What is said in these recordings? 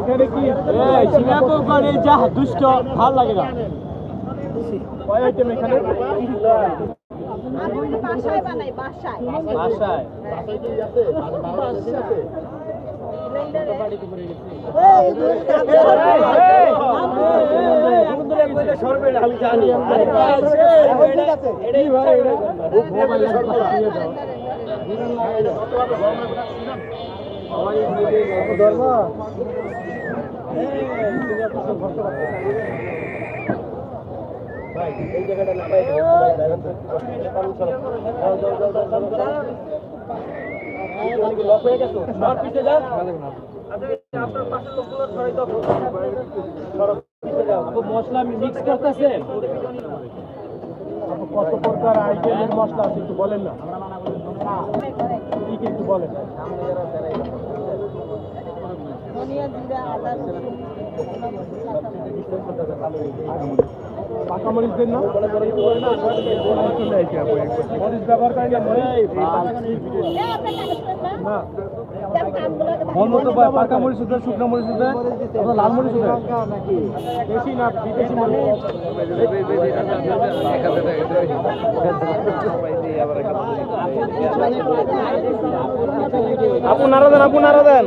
এখানে কি সিঙ্গাপুর করে যা দুষ্ট ভালো লাগে না। কয় আইটেম এখানে বাসায় বানাই বাসায় বাসায় আমি জানি এই জায়গাটা না ভাই লক হয়ে গেছো সর পিছে যা আপনার পাশের লোকগুলো সরাই দাও সর পিছে যাও মশলা মিক্স করতেছেন কত প্রকার আইটেমের মশলা আছে একটু বলেন না কি কি একটু বলেন পাকা মরিচ দেন না ব্যবহার করেন পাকা মরিচ উঠে শুকনো মরিচ উঠে লাল মরিচ উঠে বেশি না বিদেশি মরিচ আপু দেন আপু দেন।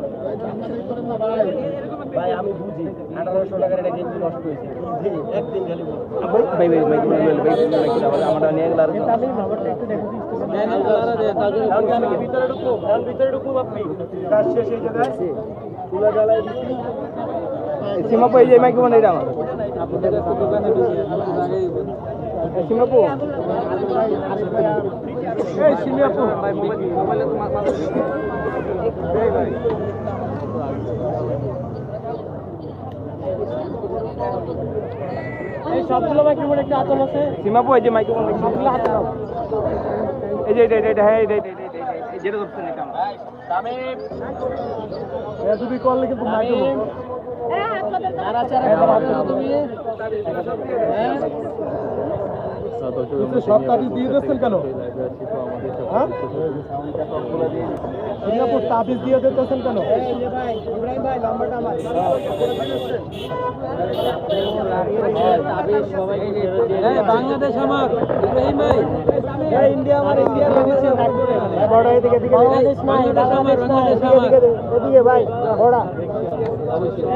ভাই আমি বুঝি আঠারোশো টাকার এটা নষ্ট হয়েছে একদিন খালি ভাই ভাই ভাই আমরা নিয়ে গেলাম ভিতরে ঢুকুন ভিতরে ঢুকুন আপনি কাজ শেষ এই জায়গায় তুলা জ্বালায় দিচ্ছি সীমাপু এই যে মাইক্রোফোন এটা আমার সীমাপু এই সীমাপু মোবাইলে তো মাথা এই ভাই এই সবগুলো মাইক্রোফোন একটা হাতল আছে সীমাপু এই যে মাইক্রোফোন সবগুলো হাতল এই যে এটা এটা হ্যাঁ এটা এটা এটা যেটা ধরছেন এটা আমার তুমি করলে কিন্তু মাইক্রোফোন হ্যাঁ, আপনাদের সব তাবিজ দিয়ে দিচ্ছেন কেন? হ্যাঁ? সিঙ্গাপুর তাবিজ দিয়ে দিতেছেন কেন? বাংলাদেশ আমার ইব্রাহিম ভাই। ইন্ডিয়া আমার ইন্ডিয়া বড় এদিকে এদিকে বাংলাদেশ আমার বাংলাদেশ আমার। এদিকে ভাই বড়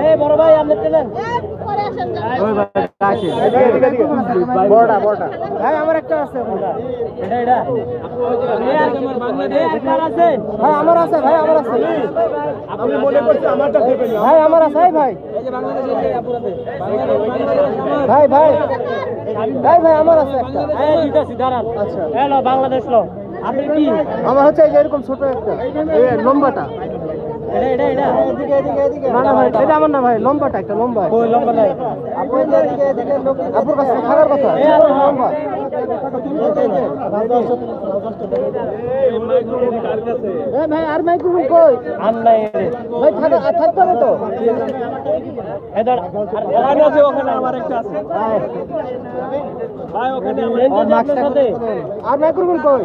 এই বড় ভাই আপনি চলেন পরে আসেন বড়টা বড়টা। আমার একটা আছে এটা এটা। আমার বাংলাদেশ আছে? ভাই আমার আছে ভাই আমার আছে। আমি মনে করছি আমারটা দেবেন ভাই আমার আছে ভাই। ভাই ভাই। ভাই ভাই আমার আছে একটা। হ্যাঁ দাঁড়ান। আচ্ছা। হ্যালো বাংলাদেশ লো। আপনি কি? আমার হচ্ছে এই যে এরকম ছোট একটা লম্বাটা এটা এটা এটা। এদিকে এদিকে এদিকে না না ভাই এটা আমার না ভাই লম্বাটা একটা লম্বা। ওই লম্বা নাই? আপু এদিকে এদিকে লোক আপুর কাছে থাকার কথা। এই লম্বা। ভাই আর মাইক্রোফোন কই? আর নাই ভাই থাকা থাকতে হবে তো। আছে ওখানে আমার একটা আছে। ভাই। ওখানে আমার আর মাইক্রোফোন কই?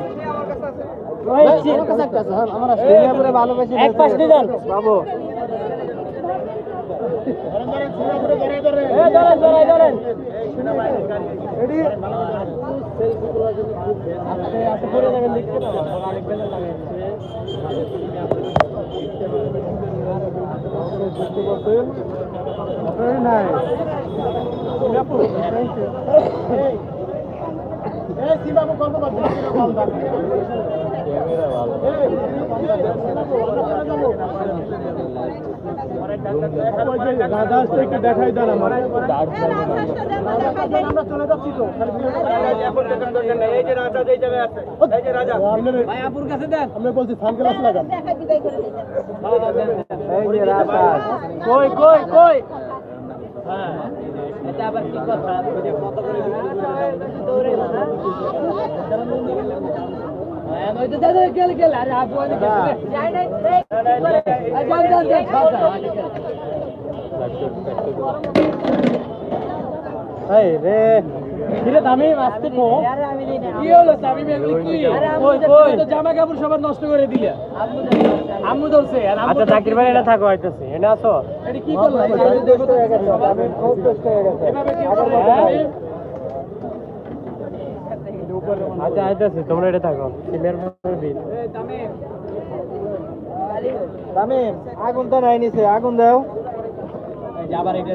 এক পাশ দিয়ে যান। বাবু। এ ধরেন ভালো রাজহাঁসটা একটু দেখাই দেন আমার। আমরা চলে যাচ্ছি তো আমরা বলছি সানগ্লাস লাগান কই কই কই? হ্যাঁ। এটা আবার কি কথা? কত করে দৌড়ে হ্যাঁ তো দাদা গেল গেল আরে আপু আমি যাই নাই যান যান যান এই রে। কিরে দামি আসতে পো কি হলো দামি এগুলো কি? কই কই? তো জামা কাপড় সবার নষ্ট করে দিলে। আম্মু ধরছে আর আচ্ছা জাকির ভাই এটা থাকো আইতেছে। এনে আসো। এটা কি করলা? খুব কষ্ট হয়ে গেছে এভাবে কি আচ্ছা আইতেছে তোমরা এটা থাকো। সিমের বিল। দামি। আগুন তো নাই নিছে আগুন দাও। আবার এটা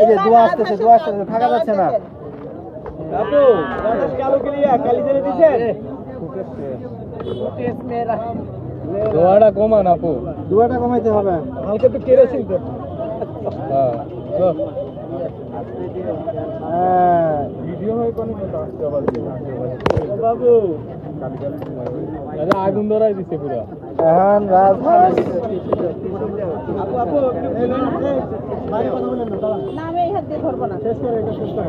এই যে ধোয়া আসতেছে আসতেছে থাকা যাচ্ছে না। আপু কালো কিলিয়া কালি জেলে দিছেন দোয়াটা কমান আপু। দুটা কমাইতে হবে। হালকা একটু কেরোসিন তো হ্যাঁ হ্যাঁ হয় আগুন ধরাই দিছে পুরো এখন।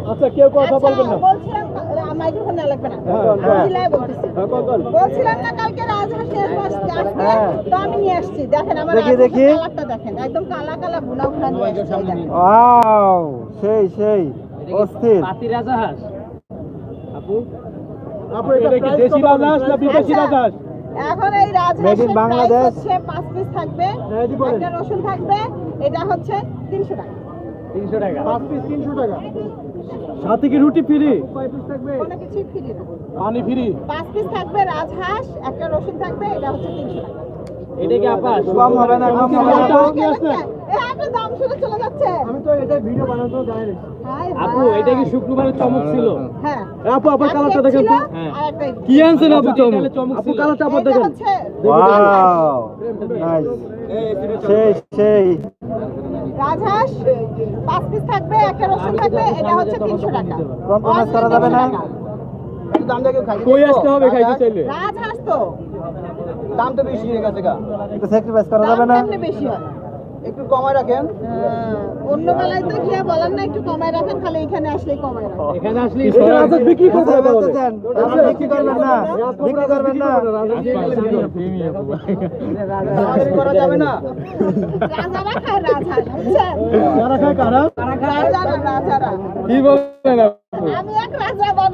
আচ্ছা কেউ কথা আচ্ছা, বলবেন না বলছিলাম, আ, মাইক্রোফোন নেওয়া লাগবে না। আমি নিয়ে আসছি। দেখেন আমার দেখি, দেখি। দেখেন। একদম কালা কালা ভুনা ভুনা নিয়ে আসছি ওয়াও সেই সেই অস্থির। পাতি রাজা হাঁস? আপু? এটা কি দেশি রাজহাঁস না বিদেশি রাজহাঁস এখন এই রাজহাঁসের বাংলাদেশ। পিস থাকবে। হ্যাঁ। একটা রসুন থাকবে এটা হচ্ছে তিনশো টাকা। তিনশো টাকা। পাঁচ পিস তিনশো টাকা। সাথে কি রুটি ফ্রি? কোনো কিছু ফ্রি। পানি ফ্রি? পাঁচ পিস থাকবে রাজহাঁস একটা রসুন থাকবে এটা হচ্ছে তিনশো টাকা। এটা কি আপা কম হবে না কম হবে না। এই একটা দাম শুনে চলে যাচ্ছে। আমি তো এটা ভিডিও বানাতে জানি আপু এটা কি শুক্রবারের চমক ছিল? হ্যাঁ। আপু আপনার কালারটা দেখেন তো। হ্যাঁ। আর একটা এই। কি আনছেন আপু চমক? চমক আপু কালারটা আপু দেখেন। ওয়াও নাইস সেই সেই রাজহাঁস পাঁচ পিস থাকবে একটা রসুন থাকবে এটা হচ্ছে তিনশো টাকা। Compromise করা যাবে না? 300 টাকা। কই আসতে হবে খাইতে চাইলে? রাজহাঁস তো। দাম তো বেশি হয়ে গেছে গা। একটু স্যাক্রিফাইস করা যাবে না? বেশি হয়। একটু কমায় রাখেন। হ্যাঁ, অন্য বেলায় তো গিয়ে বলেন না একটু কমায় রাখেন খালি এখানে আসলেই কমায় রাখেন। এখানে আসলে বিক্রি করতে বলতেছেন বিক্রি করবেন না। বিক্রি করবেন না। করা যাবে না। রাজারা খায় বুঝছেন? যারা খায় কারা? রাজারা রাজারা। কি বলবেন আপু আমি এক রাজা বানাই।